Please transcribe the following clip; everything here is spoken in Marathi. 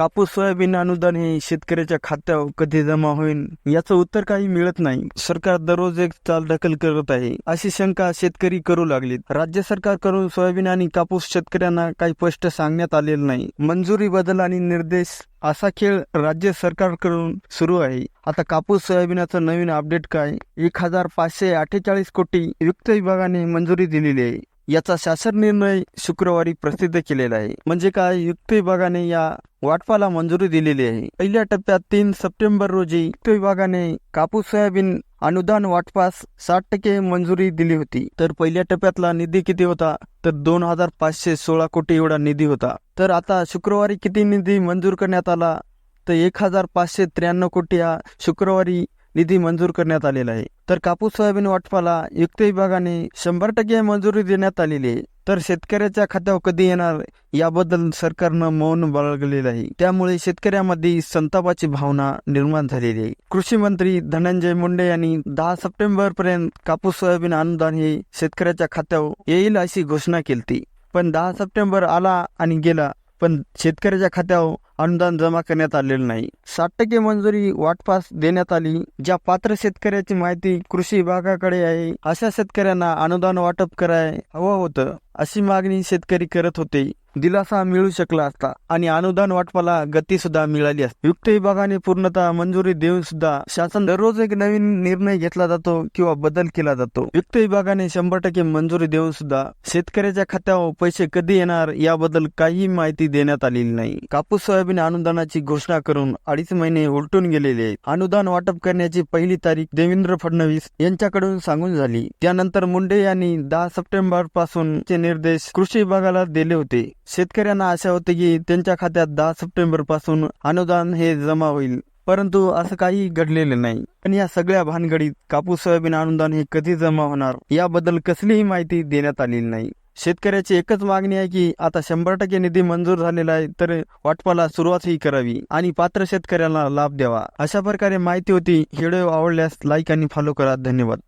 कापूस सोयाबीन अनुदान हे शेतकऱ्याच्या खात्यावर कधी जमा होईल याचं उत्तर काही मिळत नाही. सरकार दररोज एक चाल ढकल करत आहे अशी शंका शेतकरी करू लागलीत. राज्य सरकारकडून सोयाबीन आणि कापूस शेतकऱ्यांना काही स्पष्ट सांगण्यात आलेलं नाही. मंजुरी बदल आणि निर्देश असा खेळ राज्य सरकारकडून सुरू आहे. आता कापूस सोयाबीनाचं नवीन अपडेट काय? एक हजार पाचशे अठ्ठेचाळीस कोटी वित्त विभागाने मंजुरी दिलेली आहे. याचा शासन निर्णय शुक्रवारी प्रसिद्ध केलेला आहे. म्हणजे काय? युक्त विभागाने या वाटपाला मंजुरी दिलेली आहे. पहिल्या टप्प्यात तीन सप्टेंबर रोजी युक्त विभागाने कापूस सोयाबीन अनुदान वाटपास साठ टक्के मंजुरी दिली होती. तर पहिल्या टप्प्यातला निधी किती होता? तर दोन हजार पाचशे सोळा कोटी एवढा निधी होता. तर आता शुक्रवारी किती निधी मंजूर करण्यात आला? तर एक हजार पाचशे त्र्याण्णव कोटी हा शुक्रवारी निधी मंजूर करण्यात आलेला आहे. तर कापूस सोयाबीन वाटपाला युक्त विभागाने शंभर टक्के मंजुरी देण्यात आलेली आहे. तर शेतकऱ्याच्या खात्यावर कधी येणार याबद्दल सरकारनं मौन बाळगलेलं आहे. त्यामुळे शेतकऱ्यामध्ये संतापाची भावना निर्माण झालेली आहे. कृषी मंत्री धनंजय मुंडे यांनी दहा सप्टेंबर पर्यंत कापूस सोयाबीन अनुदान हे शेतकऱ्याच्या खात्यावर येईल अशी घोषणा केली. पण दहा सप्टेंबर आला आणि गेला पण शेतकऱ्याच्या खात्यावर अनुदान जमा करण्यात आलेलं नाही. साठ टक्के मंजुरी वाटपास देण्यात आली ज्या पात्र शेतकऱ्याची माहिती कृषी विभागाकडे आहे अशा शेतकऱ्यांना अनुदान वाटप कराय हवं होतं अशी मागणी शेतकरी करत होते. दिलासा मिळू शकला असता आणि अनुदान वाटपाला गती सुद्धा मिळाली असती. युक्त विभागाने पूर्णतः मंजुरी देऊन सुद्धा शासन दररोज एक नवीन निर्णय घेतला जातो किंवा बदल केला जातो. युक्त विभागाने शंभर टक्के मंजुरी देऊन सुद्धा शेतकऱ्याच्या खात्यावर पैसे कधी येणार याबद्दल काही माहिती देण्यात आलेली नाही. कापूस सोयाबीन अनुदानाची घोषणा करून अडीच महिने उलटून गेलेले आहेत. अनुदान वाटप करण्याची पहिली तारीख देवेंद्र फडणवीस यांच्याकडून सांगून झाली. त्यानंतर मुंडे यांनी दहा सप्टेंबरपासून निर्देश कृषी विभागाला दिले होते. शेतकऱ्यांना आशा होती की त्यांच्या खात्यात दहा सप्टेंबरपासून अनुदान हे जमा होईल. परंतु असं काही घडलेले नाही. पण या सगळ्या भानगडीत कापूस सोयाबीन अनुदान हे कधी जमा होणार याबद्दल कसलीही माहिती देण्यात आलेली नाही. शेतकऱ्याची एकच मागणी आहे की आता शंभर टक्के निधी मंजूर झालेला आहे तर वाटपाला सुरुवातही करावी आणि पात्र शेतकऱ्यांना लाभ द्यावा. अशा प्रकारे माहिती होती. व्हिडिओ आवडल्यास लाईक आणि फॉलो करा. धन्यवाद.